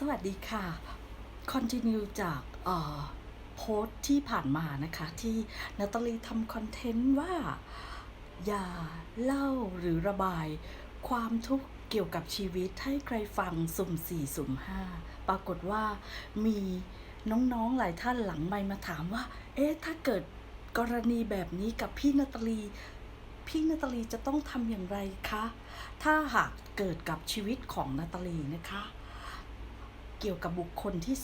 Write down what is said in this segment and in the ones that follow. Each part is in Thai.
สวัสดีค่ะ คอนติเนียจากโพสที่ผ่านมานะคะ ที่นาตาลีทำคอนเทนต์ว่า อย่าเล่าหรือระบายความทุกข์เกี่ยวกับชีวิตให้ใครฟังสุ่มสี่สุ่มห้าปรากฏว่ามีน้องๆหลายท่านหลังไมมาถามว่า เอ๊ะ ถ้าเกิดกรณีแบบนี้กับพี่นาตาลีพี่นาตาลีจะต้องทำอย่างไรคะ ถ้าหากเกิดกับชีวิตของนาตาลีนะคะ เกี่ยวกับบุคคลที่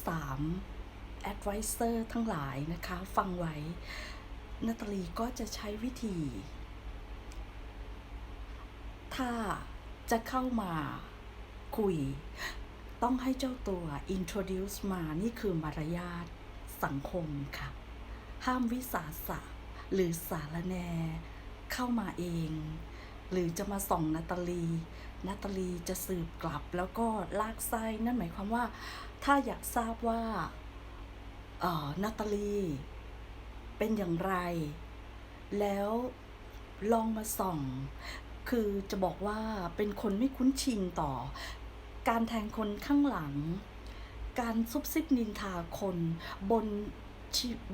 3 advisor ทั้งหลายนะคะ ฟังไว้นาตาลีก็จะใช้วิธี ถ้าจะเข้ามาคุย ต้องให้เจ้าตัว introduce มานี่คือมารยาทสังคมค่ะ ห้ามวิสาสะหรือสารแน เข้ามาเอง หรือจะมาส่องนาตาลี นาตาลีจะสืบกลับแล้วก็ลากไส้นั่นหมายความว่า ถ้าอยากทราบว่าเออนาตาลีเป็นอย่างไร แล้วลองมาส่อง คือจะบอกว่าเป็นคนไม่คุ้นชินต่อ การแทงคนข้างหลัง การซุบซิบนินทาคนบน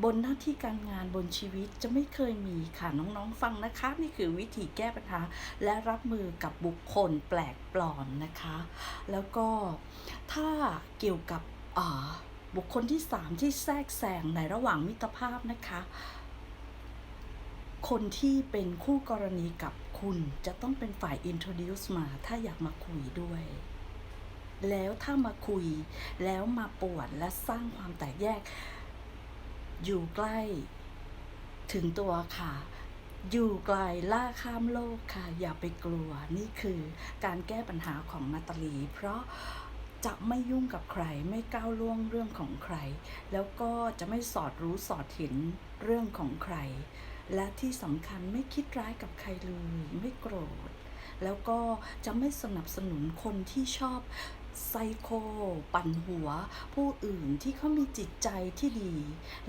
บนหน้าที่การงานบนชีวิตจะไม่เคยมีค่ะน้องๆฟังนะคะ นี่คือวิธีแก้ปัญหาและรับมือกับบุคคลแปลกปลอมนะคะ แล้วก็ถ้าเกี่ยวกับอ่าบุคคลที่ 3 ที่แทรกแซงในระหว่างมิตรภาพนะคะ คนที่เป็นคู่กรณีกับคุณจะต้องเป็นฝ่าย introduce มาถ้าอยากมาคุยด้วยแล้วถ้ามาคุยแล้วมาปวดและสร้างความแตกแยก อยู่ใกล้ ถึงตัวค่ะ อยู่ไกลล่าข้ามโลกค่ะ อย่าไปกลัวนี่คือการแก้ปัญหาของนาตาลี เพราะจะไม่ยุ่งกับใครไม่ก้าวล่วงเรื่องของใคร แล้วก็จะไม่สอดรู้สอดเห็นเรื่องของใคร และที่สำคัญไม่คิดร้ายกับใครเลยไม่โกรธ แล้วก็จะไม่สนับสนุนคนที่ชอบ ไซโค ปั่นหัว ผู้อื่นที่เขามีจิตใจที่ดี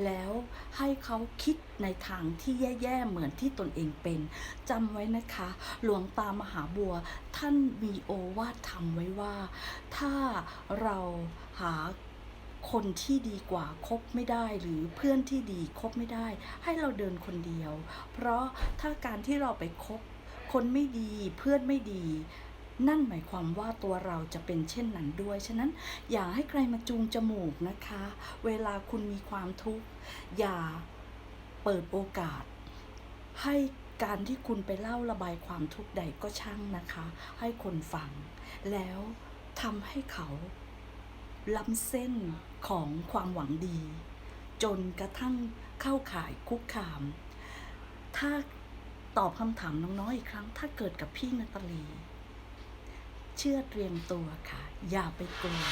แล้วให้เขาคิดในทางที่แย่ๆเหมือนที่ตนเองเป็นจำไว้นะคะ หลวงตามหาบัว ท่านมีโอวาททำไว้ว่า ถ้าเราหาคนที่ดีกว่าคบไม่ได้หรือเพื่อนที่ดีคบไม่ได้ ให้เราเดินคนเดียว เพราะถ้าการที่เราไปคบคนไม่ดีเพื่อนไม่ดี นั่นหมายความว่าตัวเราจะเป็นเช่นนั้นด้วย ฉะนั้นอย่าให้ใครมาจูงจมูกนะคะ เวลาคุณมีความทุกข์ อย่าเปิดโอกาส ให้การที่คุณไปเล่าระบายความทุกข์ใดก็ช่างนะคะ ให้คนฟัง แล้วทำให้เขาล้ำเส้นของความหวังดี จนกระทั่งเข้าข่ายคุกคาม ถ้าตอบคำถามน้องๆอีกครั้ง ถ้าเกิดกับพี่นาตาลี เชื่อเตรียมตัวค่ะ อย่าไปกลัว